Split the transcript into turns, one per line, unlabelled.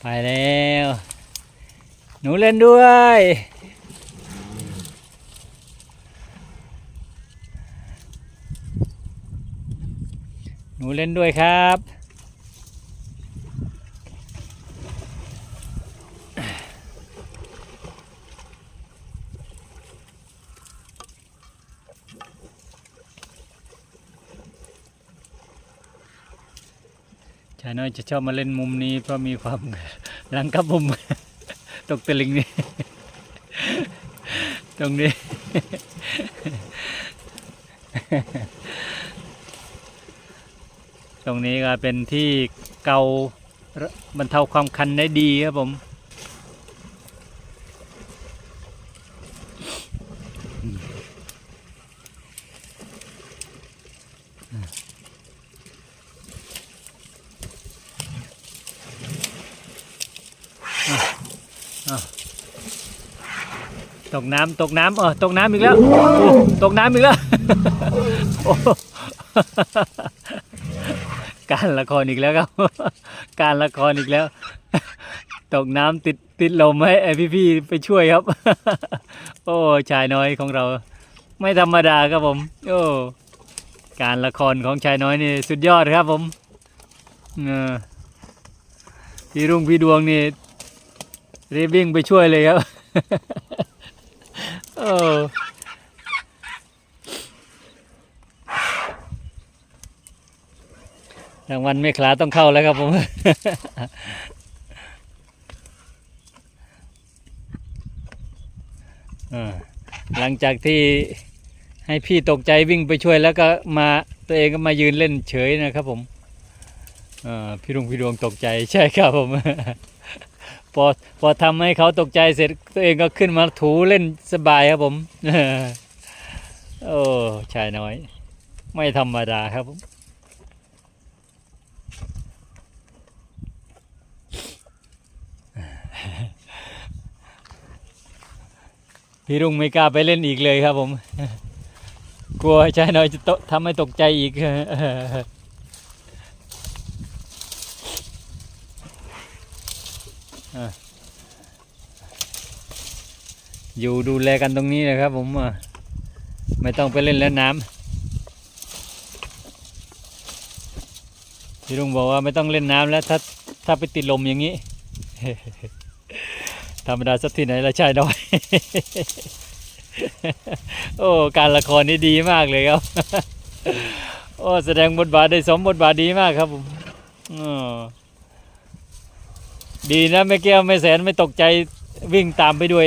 ไปแล้ว หนูเล่นด้วยหนูเล่นด้วยครับายน้อยจะชอบมาเล่นมุมนี้เพราะมีความหลังกับมุม ตกตะลิงนี่ ตรงนี้ ตรงนี้ก็เป็นที่เกาบรรเทาความคันได้ดีครับผม ตกน้ำตกน้ำเออตกน้ำอีกแล้วตกน้ำอีกแล้วการละครอีกแล้วครับ การละครอีกแล้ว ตกน้ำติดติดลมให้ไอพี่ๆไปช่วยครับ โอ้ชายน้อยของเรา ไม่ธรรมดาครับผม โอ้การละครของชายน้อยนี่สุดยอดครับผมเออพี่รุ่งพี่ดวงนี่ รีบวิ่งไปช่วยเลยครับโอ้รางวัลไม่ขลาต้องเข้าแล้วครับผม หลังจากที่ให้พี่ตกใจวิ่งไปช่วยแล้วก็มาตัวเองก็มายืนเล่นเฉยนะครับผมพี่รุงพี่ดวงตกใจใช่ครับผม พอพอทำให้เขาตกใจเสร็จตัวเองก็ขึ้นมาถูเล่นสบายครับผมโอ้ชายน้อย ไม่ธรรมดาครับผมพี่รุ่งไม่กล้าไปเล่นอีกเลยครับผม กลัวชายน้อยจะตทำให้ตกใจอีก อยู่ดูแลกันตรงนี้นะครับ ผมอะไม่ต้องไปเล่นแล้วน้ำพี่ลุงบอกว่าไม่ต้องเล่นน้ำแล้วถ้าถ้าไปติดลมอย่างนี้ธรรมดาสักที่ไหนละชายน้อยโอ้การละครนี่ดีมากเลยครับ โอ้แสดงบทบาทได้สมบทบาทดีมากครับผมอ๋อ ดีนะแม่แก้วแม่แสนไม่ตกใจวิ่งตามไปด้วย